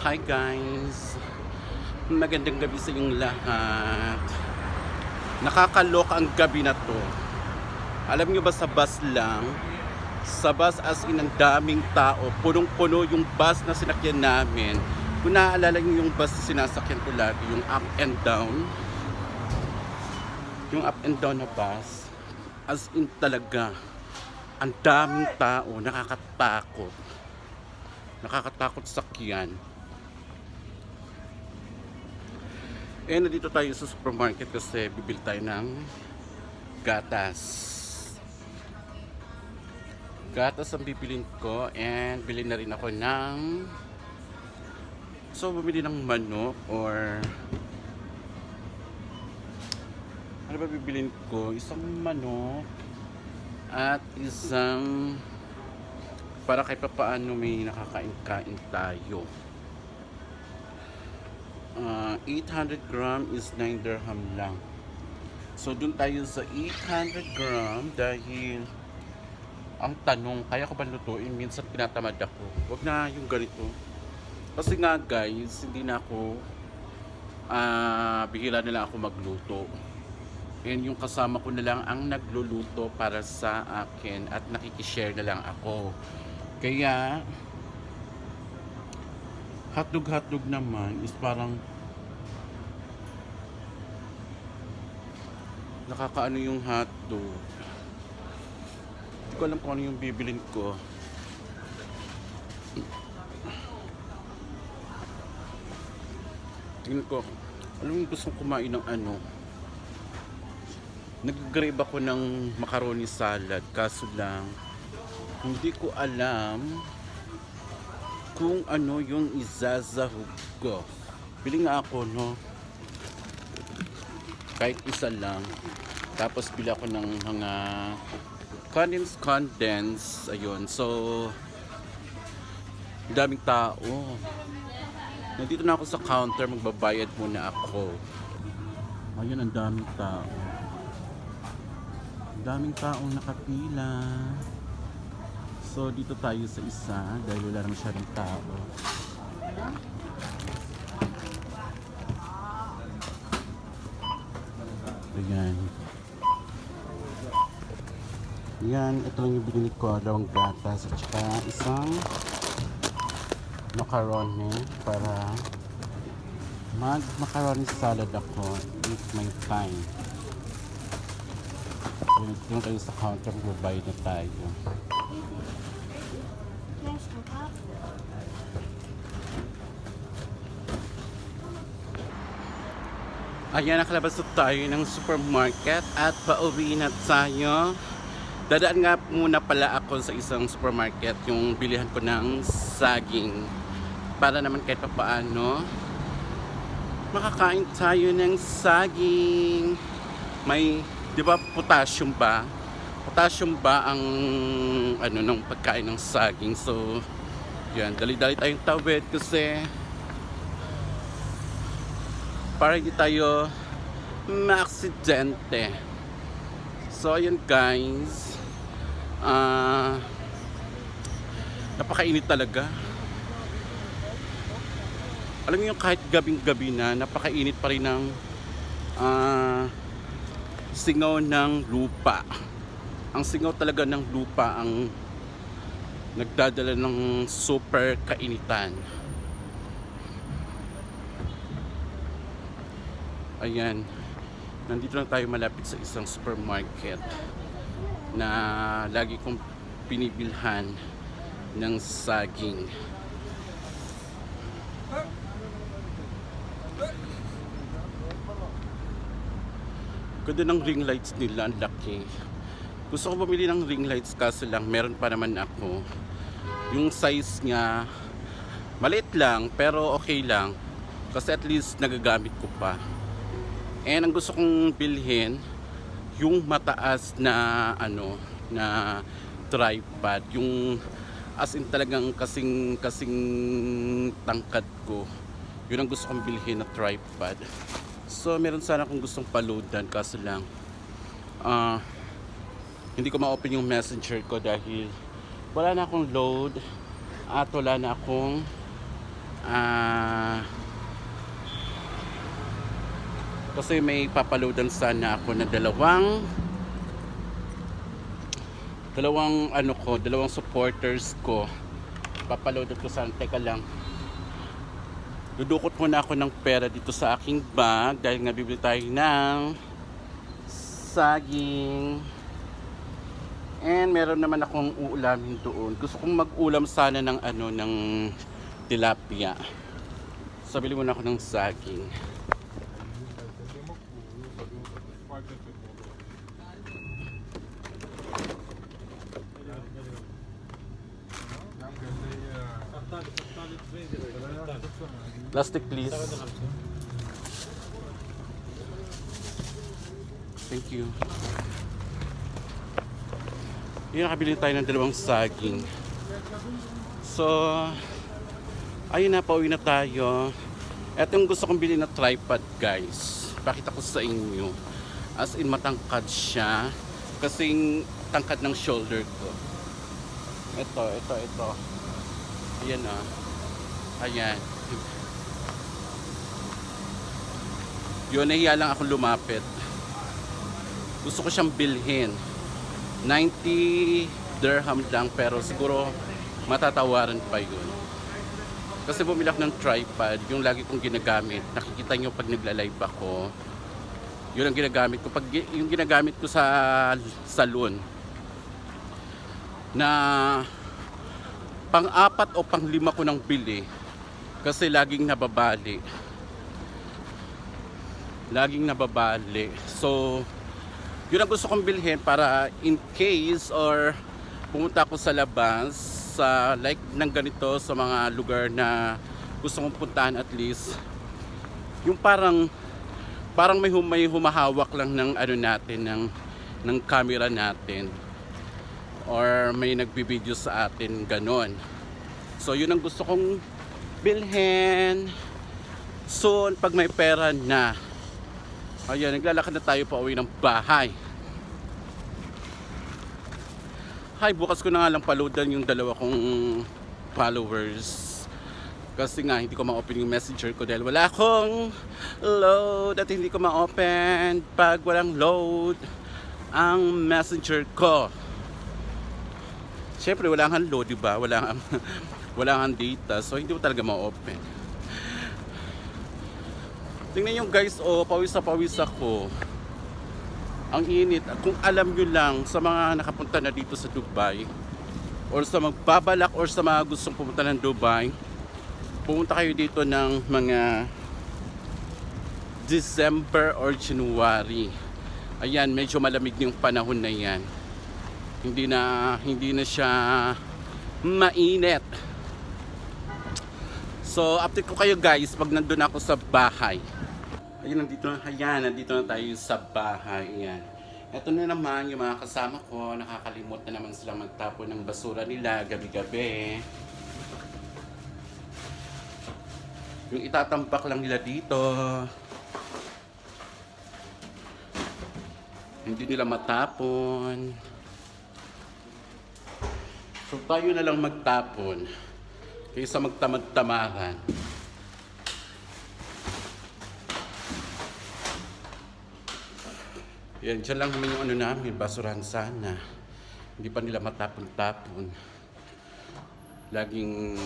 Hi guys! Magandang gabi sa inyong lahat. Nakakaloka ang gabi na to. Alam nyo ba sa bus lang? Sa bus as in ang daming tao. Punong-puno yung bus na sinakyan namin. Kung naaalala nyo yung bus na sinasakyan ko lagi, yung up and down. Yung up and down na bus. As in talaga. Ang daming tao. Nakakatakot. Nakakatakot sakyan. Eh, nandito tayo sa supermarket kasi bibili tayo ng gatas. Gatas ang bibilin ko and bili na rin ako ng so bumili ng manok or ano ba bibilin ko? Isang manok at isang para kay papaano may nakakain-kain tayo. Ah, 800 gram is 9 dirham lang. So, dun tayo sa 800 gram dahil ang tanong, kaya ko ba lutuin? Minsan tinatamad ako. Huwag na yung ganito. Kasi nga guys, hindi na ako ah bihira na lang ako magluto. And yung kasama ko na lang ang nagluluto para sa akin at nakikishare na lang ako. Kaya, hotdog-hotdog naman is parang nakakaano yung hotdog. Hindi ko alam kung ano yung bibilin ko. Tingnan ko, alam mo gusto kumain ng ano. Nag-grab ako ng macaroni salad, kaso lang, hindi ko alam kung ano yung izazahog ko. Bili nga ako, no? Kahit isa lang. Tapos bili ako ng mga condense condense. Ayun. So, daming tao. Nandito na ako sa counter. Magbabayad muna ako. Ayun, ang daming tao. Ang daming taong nakapila. So, dito tayo sa isa dahil wala naman masyadong tao. Ayan. Yan, ito lang yung binili ko. Dalawang gatas at saka isang macaroni para mag macaroni salad ako. Eat my time. So, dito tayo sa counter. Magbabayad na tayo. Ayan, nakalabas na tayo ng supermarket at pauwi na tayo. Dadaan nga muna pala ako sa isang supermarket, yung bilihan ko ng saging. Para naman kahit papaano, makakain tayo ng saging. May, di ba, potassium ba? Potassium ba ang ano ng pagkain ng saging? So, yan, dali-dali tayong tawid kasi para hindi tayo maaksidente. So, ayun guys. Ah, napakainit talaga. Alam niyo kahit gabing-gabi na, napakainit pa rin ng ah, singaw ng lupa. Ang singaw talaga ng lupa ang nagdadala ng super kainitan. Ayan. Nandito lang tayo malapit sa isang supermarket na lagi kong pinibilhan ng saging. Ganda ng ring lights nila, ang laki. Gusto ko bumili ng ring lights kaso lang meron pa naman ako. Yung size niya maliit lang pero okay lang kasi at least nagagamit ko pa. And ang gusto kong bilhin yung mataas na ano na tripod, yung as in talagang kasing kasing tangkad ko. Yun ang gusto kong bilhin na tripod. So meron sana akong gustong paludan kaso lang ah hindi ko ma-open yung messenger ko dahil wala na akong load at wala na akong ah Kasi may papaloadan sana ako na dalawang dalawang ano ko, dalawang supporters ko. Papaloadan ko sana. Teka lang. Dudukot muna ako ng pera dito sa aking bag dahil nga bibili tayo ng saging. And meron naman akong uulamin doon. Gusto kong mag-ulam sana ng ano ng tilapia. So bili muna ako ng saging. Plastic please. Thank you. Yun, nakabili tayo ng dalawang saging. So, ayun na, pauwi na tayo. Ito yung gusto kong bilhin na tripod, guys. Pakita ko sa inyo. As in, matangkad siya. Kasing tangkad ng shoulder ko. Ito, ito, ito. Ayan ah. Ayan. Yun, nahiya lang ako lumapit. Gusto ko siyang bilhin. 90 dirham lang pero siguro matatawaran pa yun. Kasi bumili ako ng tripod, yung lagi kong ginagamit. Nakikita nyo pag nagla-live ako. Yun ang ginagamit ko. Pag, yung ginagamit ko sa salon. Na pang-apat o pang-lima ko nang bili. Kasi laging nababali. Laging nababali. So, yun ang gusto kong bilhin para in case or pumunta ako sa labas sa like ng ganito sa mga lugar na gusto kong puntahan at least yung parang parang may, hum, may humahawak lang ng ano natin ng ng camera natin or may nagbibideo sa atin ganon so yun ang gusto kong bilhin soon pag may pera na Ayan, naglalakad na tayo pa uwi ng bahay. Hi, bukas ko na nga lang paludan yung dalawa kong followers. Kasi nga, hindi ko ma-open yung messenger ko dahil wala akong load at hindi ko ma-open pag walang load ang messenger ko. Siyempre, wala kang load, di ba? Wala kang, wala kang data, so hindi mo talaga ma-open. Tingnan nyo guys, oh, pawis na pawis ako. Ang init. Kung alam nyo lang sa mga nakapunta na dito sa Dubai, or sa magbabalak or sa mga gustong pumunta ng Dubai, pumunta kayo dito ng mga December or January. Ayan, medyo malamig yung panahon na yan. Hindi na hindi na siya mainit. So, update ko kayo guys pag nandun ako sa bahay. Ayun, nandito na, ayan, nandito na tayo sa bahay. Ayan. Ito na naman yung mga kasama ko. Nakakalimot na naman sila magtapon ng basura nila gabi-gabi. Yung itatambak lang nila dito. Hindi nila matapon. So tayo na lang magtapon kaysa magtamad-tamaran. Yan, dyan lang yung ano namin, basurahan sana. Hindi pa nila matapon-tapon. Laging,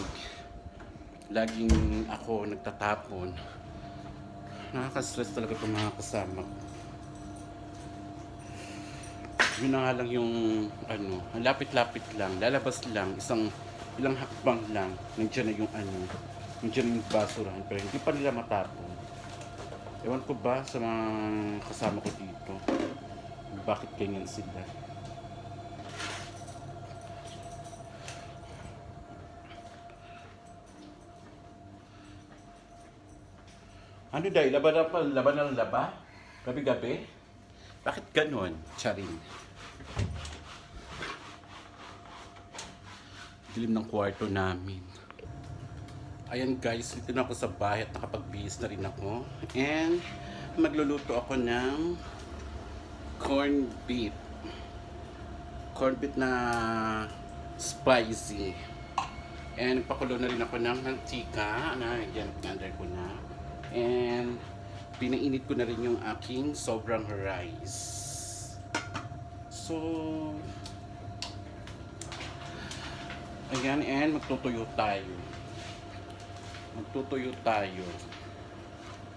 laging ako nagtatapon. Nakaka-stress talaga itong mga kasama ko. Yun na nga lang yung, ano, lapit-lapit lang, lalabas lang, isang, ilang hakbang lang, nandiyan na yung ano, nandiyan na yung basurahan, pero hindi pa nila matapon. Ewan ko ba sa mga kasama ko dito, bakit ganyan sila? Ano dahil? Laban na pa, laban ng laba? Gabi-gabi? Bakit ganon? Charin. Dilim ng kwarto namin. Ayan guys, dito na ako sa bahay at nakapagbihis na rin ako. And magluluto ako ng corn beef. Corn beef na spicy. And pakulo na rin ako ng mantika na yan, under ko na. And pinainit ko na rin yung aking sobrang rice. So, ayan, and magtutuyo tayo. Magtutuyo tayo.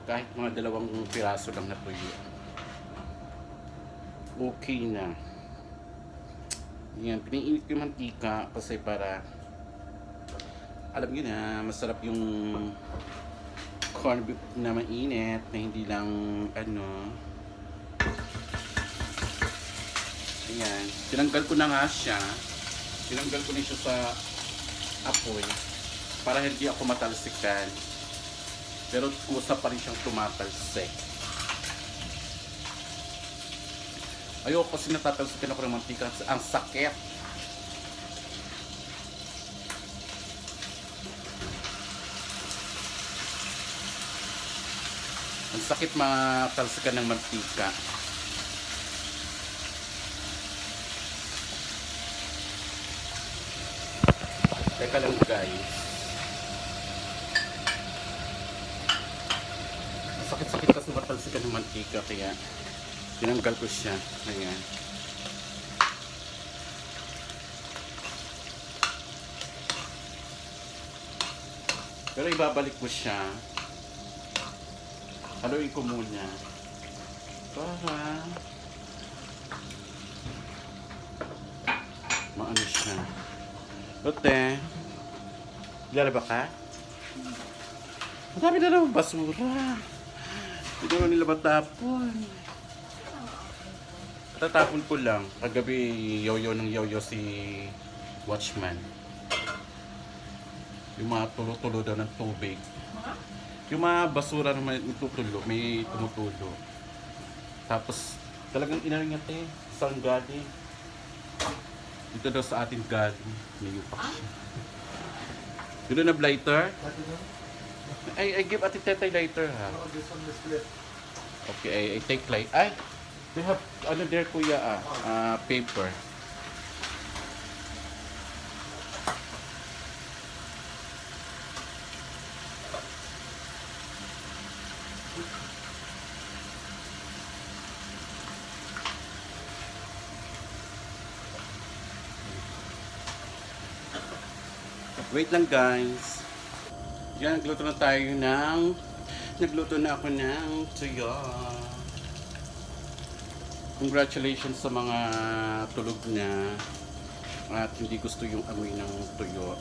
Kahit mga dalawang piraso lang na tuyo. Okay na. Yan, piniinit ko yung mantika kasi para alam niyo na, masarap yung corned beef na mainit na hindi lang ano ayan tinanggal ko na nga siya tinanggal ko na siya sa apoy para hindi ako matalsikan. Pero kusa pa rin siyang tumatalsik. Ayoko kasi natatalsikan ako ng mantika. Ang sakit. Ang sakit matalsikan ng mantika. Teka lang guys. Sakit-sakit kasi matalsikan ng mantika kaya tinanggal ko siya. Ayan. Pero ibabalik ko siya haluin ko muna para maano siya Lote lalaba ka? ang dami na naman basura hindi naman nila matapon tatapon ko lang kagabi yoyo ng yoyo si watchman yung mga tulo-tulo daw ng tubig yung mga basura na may tutulo, may tumutulo. Tapos, talagang niya te, saan galing. Dito daw sa ating galing. May yupak siya. Dito na lighter? I, I give ati tetay lighter ha. Okay, I, I take light. Ay! They have, ano there kuya ah, ah, paper. Wait lang guys. Yan, nagluto na tayo ng... Nagluto na ako ng tuyo. Congratulations sa mga tulog na at hindi gusto yung amoy ng tuyo.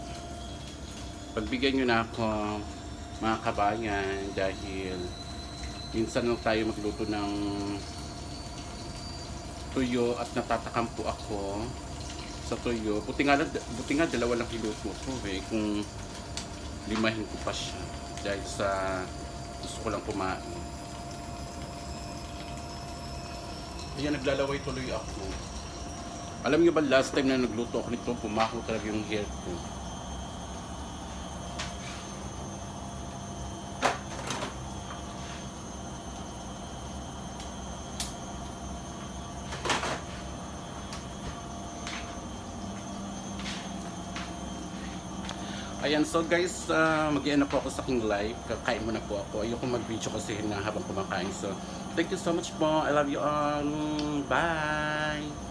Pagbigyan nyo na ako mga kabayan dahil minsan lang tayo magluto ng tuyo at natatakampo ako sa tuyo. Buti nga, buti nga dalawa lang kiluto ko eh. Kung limahin ko pa siya. Dahil sa gusto ko lang kumain. Kaya naglalaway tuloy ako. Alam niyo ba last time na nagluto ako nito, pumako talaga yung hair ko. Ayan, so guys, uh, mag na po ako sa aking live. Kakain muna po ako. Ayoko mag-video kasi na habang kumakain. So, thank you so much po. I love you all. Bye!